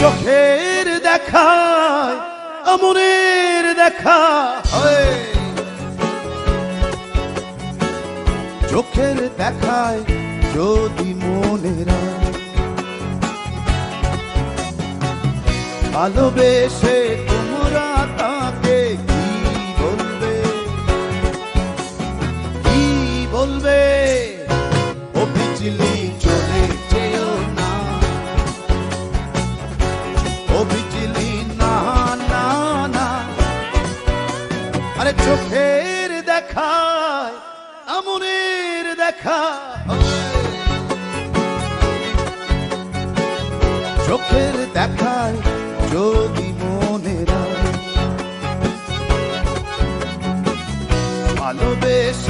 চোখের দেখায় আমনের দেখা চোখের দেখায় যদি মনেরা ভালোবেসে তোমরা তাকে কি বলবে? কি বলবে? ও বিজলি চলে আরে চোখের দেখায় আমনের দেখা চোখের দেখায় যদি মনেরা ভালোবেস